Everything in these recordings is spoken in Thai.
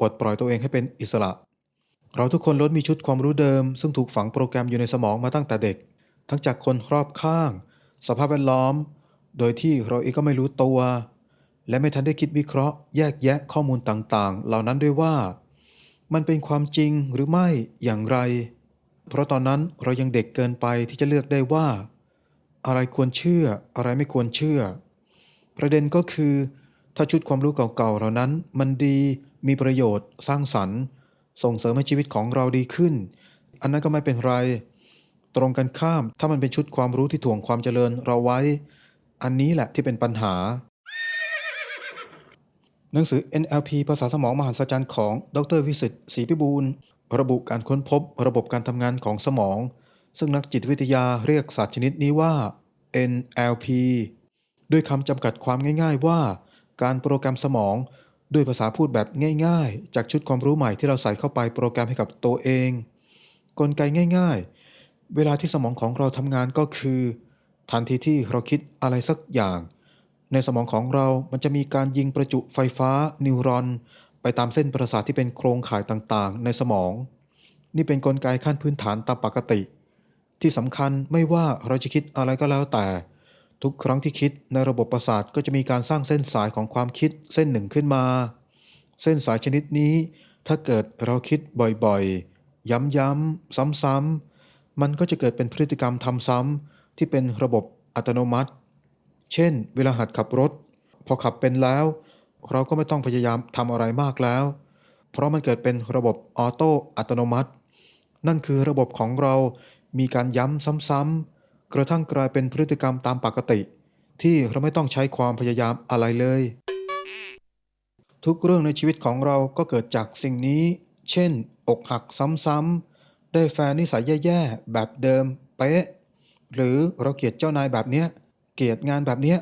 ปลดปล่อยตัวเองให้เป็นอิสระ เราทุกคนล้วนมีชุดความรู้เดิม ซึ่งถูกฝังโปรแกรมอยู่ในสมองมาตั้งแต่เด็ก ทั้งจากคนรอบข้าง สภาพแวดล้อม โดยที่เราเองก็ไม่รู้ตัว และไม่ทันได้คิดวิเคราะห์ แยกแยะข้อมูลต่างๆ เหล่านั้นด้วยว่า มันเป็นความจริงหรือไม่อย่างไร เพราะตอนนั้นเรายังเด็กเกินไปที่จะเลือกได้ว่า อะไรควรเชื่ออะไรไม่ควรเชื่อ ประเด็นก็คือ ถ้าชุดความรู้เก่าๆเหล่านั้นมันดี มีประโยชน์ สร้างสรรค์ ส่งเสริมให้ชีวิตของเราดีขึ้น อันนั้นก็ไม่เป็นไร ตรงกันข้ามถ้ามันเป็นชุดความรู้ที่ถ่วงความเจริญเราไว้ อันนี้แหละที่เป็นปัญหา หนังสือ NLP ภาษาสมองมหัศจรรย์ของ ดรวิสิตศรีพิบูลระบุการค้นพบระบบการทำงานของสมอง ซึ่งนักจิตวิทยาเรียกศาสตร์ชนิดนี้ว่า NLP ด้วยคำจำกัดความง่าย ๆว่า การโปรแกรมสมอง ด้วยภาษาพูดแบบง่าย ๆ จากชุดความรู้ใหม่ที่เราใส่เข้าไปโปรแกรมให้กับตัวเอง กลไกง่าย ๆ เวลาที่สมองของเราทำงานก็คือ ทันทีที่เราคิดอะไรสักอย่าง ในสมองของเรามันจะมีการยิงประจุไฟฟ้านิวรอน ไปตามเส้นประสาทที่เป็นโครงข่ายต่างๆ ในสมอง นี่เป็นนกลไกขั้นพื้นฐานตามปกติ ที่สำคัญไม่ว่าเราจะคิดอะไรก็แล้วแต่ ทุกครั้งที่คิดในระบบประสาทก็จะมีการสร้างเส้นสายของความคิดเส้นหนึ่งขึ้นมา เส้นสายชนิดนี้ ถ้าเกิดเราคิดบ่อยๆ ย้ำๆ ซ้ำๆ มันก็จะเกิดเป็นพฤติกรรมทำซ้ำที่เป็นระบบอัตโนมัติ เช่น เวลาหัดขับรถ พอขับเป็นแล้ว เราก็ไม่ต้องพยายามทำอะไรมากแล้ว เพราะมันเกิดเป็นระบบออโต้อัตโนมัติ นั่นคือระบบของเรามีการย้ำซ้ำๆ กระทั่งกลายเป็นพฤติกรรมตามปกติ ที่เราไม่ต้องใช้ความพยายามอะไรเลย ทุกเรื่องในชีวิตของเราก็เกิดจากสิ่งนี้ เช่น อกหักซ้ำๆได้แฟนนิสัยแย่ๆแบบเดิมเป๊ะหรือเราเกลียดเจ้านายแบบเนี้ยเกลียดงานแบบเนี้ย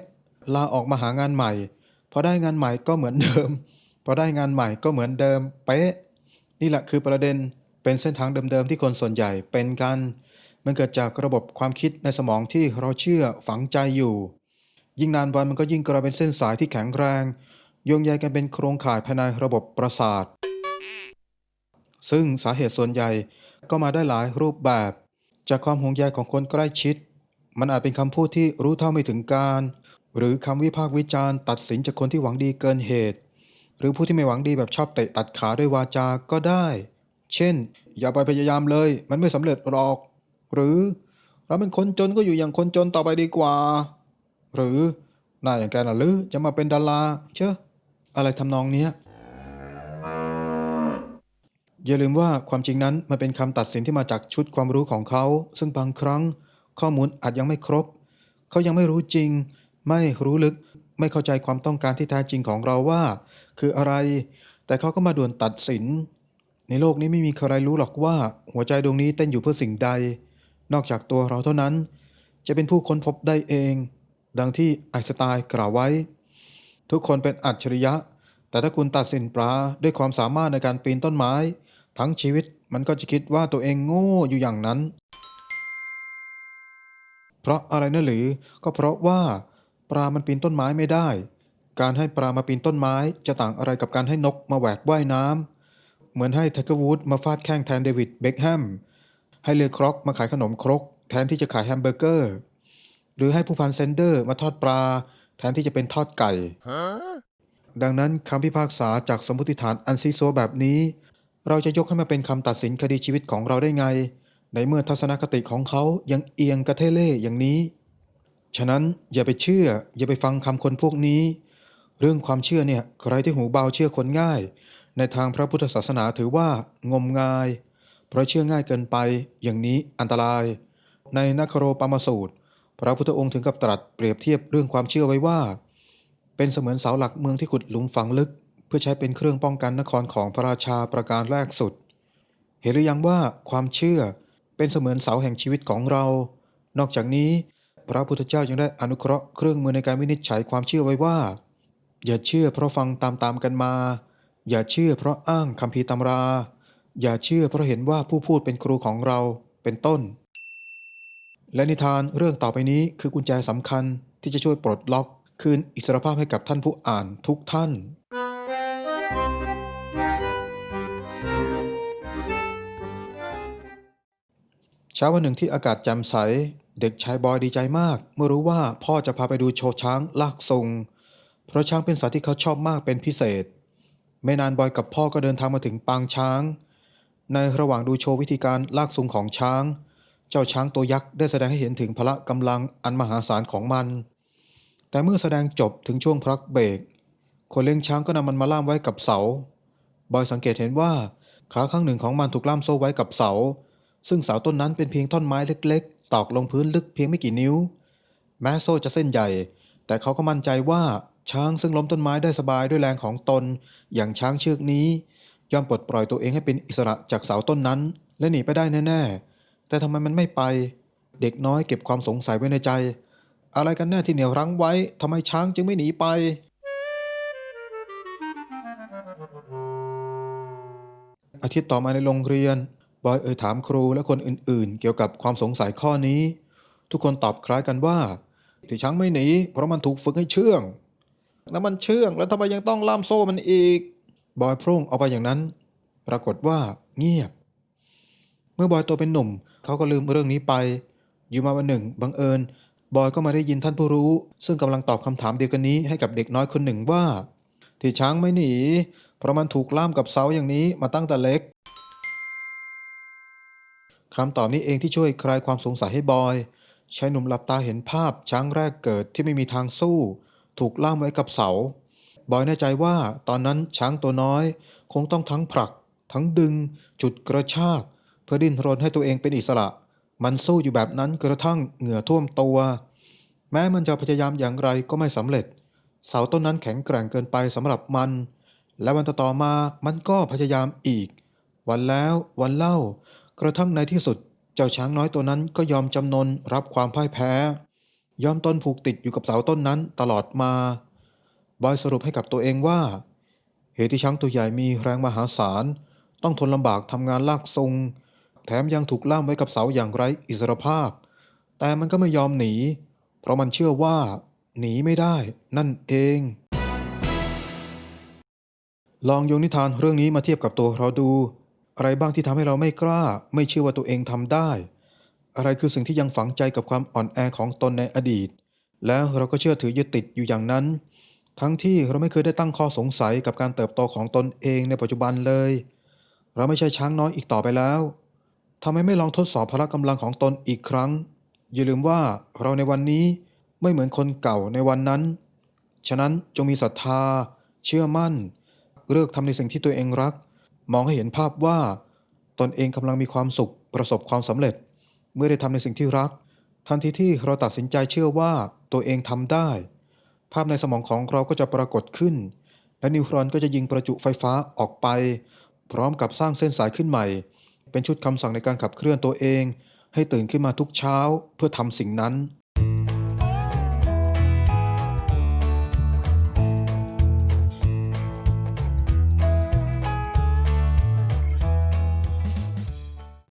ลาออกมาหางานใหม่ พอได้งานใหม่ก็เหมือนเดิม พอได้งานใหม่ก็เหมือนเดิมเป๊ะนี่แหละคือประเด็นเป็นเส้นทางเดิมๆที่คนส่วนใหญ่เป็นกัน มันเกิดจากระบบความคิดในสมองที่เราเชื่อฝังใจอยู่ ยิ่งนานวันมันก็ยิ่งกลายเป็นเส้นสายที่แข็งแรง โยงใยกันเป็นโครงข่ายภายในระบบประสาท ซึ่งสาเหตุส่วนใหญ่ก็มาได้หลายรูปแบบ จากความห่วงใยของคนใกล้ชิด มันอาจเป็นคำพูดที่รู้เท่าไม่ถึงการ หรือคำวิพากษ์วิจารณ์ตัดสินจากคนที่หวังดีเกินเหตุ หรือผู้ที่ไม่หวังดีแบบชอบเตะตัดขาด้วยวาจาก็ได้ เช่น อย่าไปพยายามเลย มันไม่สำเร็จหรอก หรือเราเป็นคนจนก็อยู่อย่างคนจนต่อไปดีกว่า หรือหน้าอย่างแกน่ะหรือจะมาเป็นดาราเชอะอะไรทำนองเนี้ยอย่าลืมว่าความจริงนั้นมันเป็นคำตัดสินที่มาจากชุดความรู้ของเขา ซึ่งบางครั้งข้อมูลอาจยังไม่ครบ เขายังไม่รู้จริง ไม่รู้ลึกไม่เข้าใจความต้องการที่แท้จริงของเราว่า คืออะไร แต่เขาก็มาด่วนตัดสิน ในโลกนี้ไม่มีใครรู้หรอกว่า หัวใจดวงนี้เต้นอยู่เพื่อสิ่งใด นอกจากตัวเราเท่านั้น จะเป็นผู้ค้นพบได้เอง ดังที่ไอสไตน์กล่าวไว้ ทุกคนเป็นอัจฉริยะ แต่ถ้าคุณตัดสินปลาด้วยความสามารถในการปีนต้นไม้ ทั้งชีวิตมันก็จะคิดว่าตัวเองโง่อยู่อย่างนั้น เพราะอะไรนะหรือก็เพราะว่าปลามันปีนต้นไม้ไม่ได้ การให้ปลามาปีนต้นไม้จะต่างอะไรกับการให้นกมาแหวกว่ายน้ำเหมือนให้ไทเกอร์วูดมาฟาดแข้งแทนเดวิดเบคแฮม ให้เลอครอกมาขายขนมครก แทนที่จะขายแฮมเบอร์เกอร์ หรือให้ผู้พันเซนเดอร์มาทอดปลา แทนที่จะเป็นทอดไก่ ดังนั้นคำพิพากษาจากสมมติฐานอันซีโซแบบนี้ เราจะยกให้มาเป็นคำตัดสินคดีชีวิตของเราได้ไง ในเมื่อทัศนคติของเขายังเอียงกระเทเล่อย่างนี้ ฉะนั้นอย่าไปเชื่อ อย่าไปฟังคำคนพวกนี้ เรื่องความเชื่อเนี่ยใครที่หูเบาเชื่อคนง่าย ในทางพระพุทธศาสนาถือว่างมงาย เพราะเชื่อง่ายเกินไปอย่างนี้อันตราย ในนัคโรปามสูตร พระพุทธองค์ถึงกับตรัสเปรียบเทียบเรื่องความเชื่อไว้ว่า เป็นเสมือนเสาหลักเมืองที่ขุดหลุมฝังลึก เพื่อใช้เป็นเครื่องป้องกันนครของพระราชาประการแรกสุด เห็นหรือยังว่าความเชื่อเป็นเสมือนเสาแห่งชีวิตของเรา นอกจากนี้พระพุทธเจ้ายังได้อนุเคราะห์เครื่องมือในการวินิจฉัยความเชื่อไว้ว่า อย่าเชื่อเพราะฟังตามๆกันมา อย่าเชื่อเพราะอ้างคำพีตำรา อย่าเชื่อเพราะเห็นว่าผู้พูดเป็นครูของเราเป็นต้น และนิทานเรื่องต่อไปนี้คือกุญแจสำคัญที่จะช่วยปลดล็อก คืนอิสรภาพให้กับท่านผู้อ่านทุกท่าน เช้าวันหนึ่งที่อากาศแจ่มใส เด็กชายบอยดีใจมาก เมื่อรู้ว่าพ่อจะพาไปดูโชว์ช้างลากทรง เพราะช้างเป็นสัตว์ที่เขาชอบมากเป็นพิเศษ ไม่นานบอยกับพ่อก็เดินทางมาถึงปางช้าง ในระหว่างดูโชว์วิธีการลากซุงของช้าง เจ้าช้างตัวยักษ์ได้แสดงให้เห็นถึงพละกำลังอันมหาศาลของมัน แต่เมื่อแสดงจบถึงช่วงพักเบรก คนเลี้ยงช้างก็นำมันมาล่ามไว้กับเสา บอยสังเกตเห็นว่าขาข้างหนึ่งของมันถูกล่ามโซ่ไว้กับเสา ซึ่งเสาต้นนั้นเป็นเพียงท่อนไม้เล็ก ๆ ตอกลงพื้นลึกเพียงไม่กี่นิ้ว แม้โซ่จะเส้นใหญ่ แต่เขาก็มั่นใจว่าช้างซึ่งล้มต้นไม้ได้สบายด้วยแรงของตน อย่างช้างเชือกนี้ ย่อมปลดปล่อยตัวเองให้เป็นอิสระจากเสาต้นนั้น และหนีไปได้แน่ ๆ แต่ทำไมมันไม่ไป เด็กน้อยเก็บความสงสัยไว้ในใจ อะไรกันแน่ที่เหนี่ยวรั้งไว้ทำไมช้างจึงไม่หนีไป อาทิตย์ต่อมาในโรงเรียน บอยเอ่ยถามครูและคนอื่นๆ เกี่ยวกับความสงสัยข้อนี้ ทุกคนตอบคล้ายกันว่าที่ช้างไม่หนีเพราะมันถูกฝึกให้เชื่อง แล้วมันเชื่องแล้วทำไมยังต้องล่ามโซ่มันอีก บอยพรุ่งเอาไปอย่างนั้น ปรากฏว่าเงียบ เมื่อบอยโตเป็นหนุ่ม เขาก็ลืมเรื่องนี้ไป อยู่มาวันหนึ่งบังเอิญ บอยก็มาได้ยินท่านผู้รู้ ซึ่งกำลังตอบคำถามเดียวกันนี้ให้กับเด็กน้อยคนหนึ่งว่า ที่ช้างไม่หนี เพราะมันถูกล่ามกับเสาอย่างนี้มาตั้งแต่เล็กคำตอบนี้เองที่ช่วยคลายความสงสัยให้บอยชายหนุ่มหลับตาเห็นภาพช้างแรกเกิดที่ไม่มีทางสู้ ถูกล่ามไว้กับเสา บอยแน่ใจว่าตอนนั้นช้างตัวน้อย คงต้องทั้งผลัก ทั้งดึง จุดกระชาก เพื่อดิ้นรนให้ตัวเองเป็นอิสระ มันสู้อยู่แบบนั้นกระทั่งเหงื่อท่วมตัว แม้มันจะพยายามอย่างไรก็ไม่สำเร็จ เสาต้นนั้นแข็งแกร่งเกินไปสำหรับมัน และวันต่อมามันก็พยายามอีก วันแล้ววันเล่า กระทั่งในที่สุด เจ้าช้างน้อยตัวนั้นก็ยอมจำนนรับความพ่ายแพ้ ยอมตนผูกติดอยู่กับเสาต้นนั้นตลอดมา บอยสรุปให้กับตัวเองว่า เหตุที่ช้างตัวใหญ่มีแรงมหาศาล ต้องทนลำบากทำงานลากซุงแถมยังถูกล่ามไว้กับเสาอย่างไร้อิสรภาพ แต่มันก็ไม่ยอมหนี เพราะมันเชื่อว่า หนีไม่ได้นั่นเอง ลองโยงนิทานเรื่องนี้มาเทียบกับตัวเราดู อะไรบ้างที่ทำให้เราไม่กล้า ไม่เชื่อว่าตัวเองทำได้ อะไรคือสิ่งที่ยังฝังใจกับความอ่อนแอของตนในอดีต แล้วเราก็เชื่อถือยึดติดอยู่อย่างนั้น ทั้งที่เราไม่เคยได้ตั้งข้อสงสัยกับการเติบโตของตนเองในปัจจุบันเลย เราไม่ใช่ช้างน้อยอีกต่อไปแล้วทำไมไม่ลองทดสอบพละกำลังของตนอีกครั้ง อย่าลืมว่าเราในวันนี้ไม่เหมือนคนเก่าในวันนั้น ฉะนั้นจงมีศรัทธา เชื่อมั่น เลือกทำในสิ่งที่ตัวเองรัก มองให้เห็นภาพว่า ตนเองกำลังมีความสุขประสบความสำเร็จ เมื่อได้ทำในสิ่งที่รัก ทันทีที่เราตัดสินใจเชื่อว่าตัวเองทำได้ ภาพในสมองของเราก็จะปรากฏขึ้น และนิวเครอนก็จะยิงประจุไฟฟ้าออกไป พร้อมกับสร้างเส้นสายขึ้นใหม่ เป็นชุดคำสั่งในการขับเคลื่อนตัวเอง ให้ตื่นขึ้นมาทุกเช้าเพื่อทำสิ่งนั้น